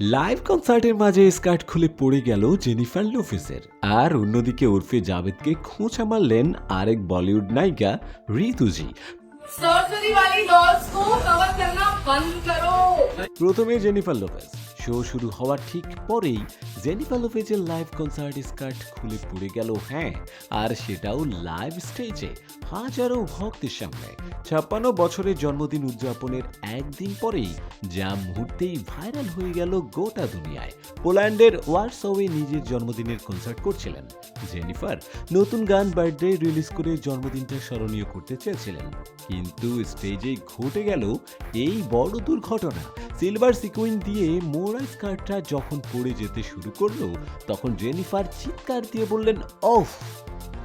Live কনসার্টের মাঝে skirt খুলে পড়ে গেল জেনিফার লোফেসের আর অন্যদিকে উর্ফে জাভেদকে খোঁচা মারলেন আরেক বলিউড নায়িকা ঋতুজি। প্রথমে জেনিফার লোফেস শো শুরু হওয়ার ঠিক পরেই জেনিফার লোফেজের লাইভ কনসার্ট স্কার্ট খুলে পড়ে গেল হ্যাঁ। আর সেটাও লাইভ স্টেজে হাজারো ভক্তের সামনে ছাপ্পান্ন বছরের জন্মদিন উদযাপনের একদিন পরেই যা মুহূর্তেই ভাইরাল হয়ে গেল গোটা দুনিয়ায়। পোল্যান্ডের ওয়ার্সওয়ে নিজের জন্মদিনের কনসার্ট করছিলেন। জেনিফার নতুন গান বার্থডে রিলিজ করে জন্মদিনটা স্মরণীয় করতে চেয়েছিলেন। কিন্তু স্টেজে ঘটে গেল এই বড় দুর্ঘটনা। সিলভার সিকুইন দিয়ে মোড়া স্কার্টটা যখন পড়ে যেতে শুরু করল, তখন জেনিফার চিৎকার দিয়ে বললেন অফ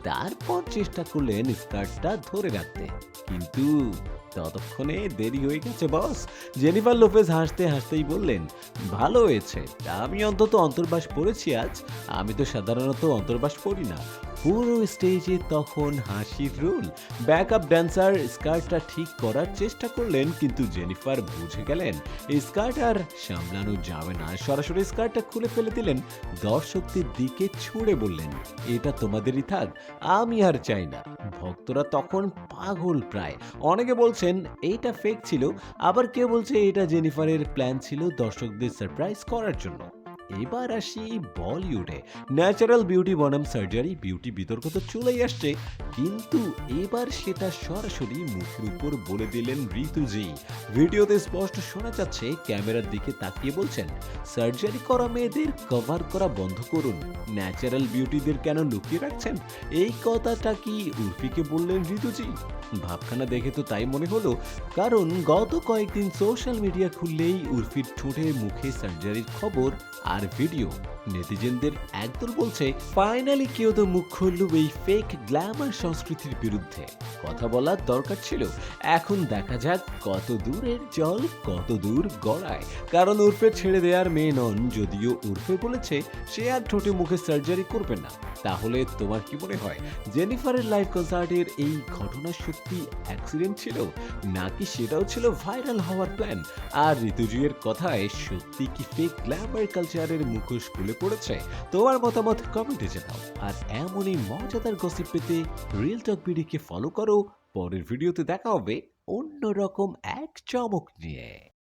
তারপর চেষ্টা করলেন স্কার্টটা ধরে রাখতে। কিন্তু ততক্ষণে দেরি হয়ে গেছে, বস। জেনিফার লোপেজ হাসতে হাসতেই বললেন, ভালো হয়েছে। আমি অন্তত অন্তর্বাস পড়েছি আজ। আমি তো সাধারণত অন্তর্বাস পড়ি না। পুরো স্টেজে তখন হাসির রোল। ব্যাকআপ ড্যান্সার স্কার্টটা ঠিক করার চেষ্টা করলেন, কিন্তু জেনিফার বুঝে গেলেন স্কার্ট আর সামলানো যাবে না। সরাসরি স্কার্টটা খুলে ফেলে দিলেন। দর্শকদের দিকে ছুড়ে বললেন, এটা তোমাদেরই থাক, আমি আর চাই না। ভক্তরা তখন পাগল প্রায়। অনেকে বলছেন, এইটা ফেক ছিল। আবার কেউ বলছে, এটা জেনিফারের প্ল্যান ছিল দর্শকদের সারপ্রাইজ করার জন্য। এবার আসি বলিউডে। ন্যাচারাল বিউটি বনাম সার্জারি, বিউটি বিতর্ক তো চলেই আসছে, কিন্তু এবার সেটা সরাসরি মুখের উপর বলে দিলেন ঋতুজি ভিডিওতে স্পষ্ট শোনা যাচ্ছে, ক্যামেরার দিকে তাকিয়ে বলছেন, সার্জারি করা মেয়েদের কভার করা বন্ধ করুন। ন্যাচারাল বিউটিদের কেন লুকিয়ে রাখছেন? এই কথাটা কি উর্ফিকে বললেন ঋতুজি ভাবখানা দেখে তো তাই মনে হলো, কারণ গত কয়েকদিন সোশ্যাল মিডিয়া খুললেই উর্ফির ঠোঁটে মুখে সার্জারির খবর আর ভিডিও নেটিজেনদের একদল বলছে ফাইনালি কেউ তো মুখ খুলল এই ফেক গ্ল্যামার সংস্কৃতির বিরুদ্ধে। কথা বলার দরকার ছিল। এখন দেখা যাক কত দূরের জল, কত দূর গড়ায়। কারণ উর্ফে ছেড়ে দেওয়ার মেয়ে নন, যদিও উর্ফে বলেছে, সে আর ঠোঁটে মুখে সার্জারি করবে না। তাহলে তোমার কি মনে হয় জেনিফারের লাইভ কনসার্টের এই ঘটনা অ্যাক্সিডেন্ট ছিল? নাকি সেটাও ছিল ভাইরাল হওয়ার প্ল্যান আর ঋতুজুয়ের কথায় সত্যি কি ফেক গ্ল্যামার কালচারের মুখোশ খুলে পড়েছে? তোমার মতামত কমেন্টে জানাও। আর এমনই মজাদার গসিপ পেতে রিয়েল টক বিডিকে ফলো করো। পরের ভিডিওতে দেখা হবে অন্যরকম এক চমক নিয়ে।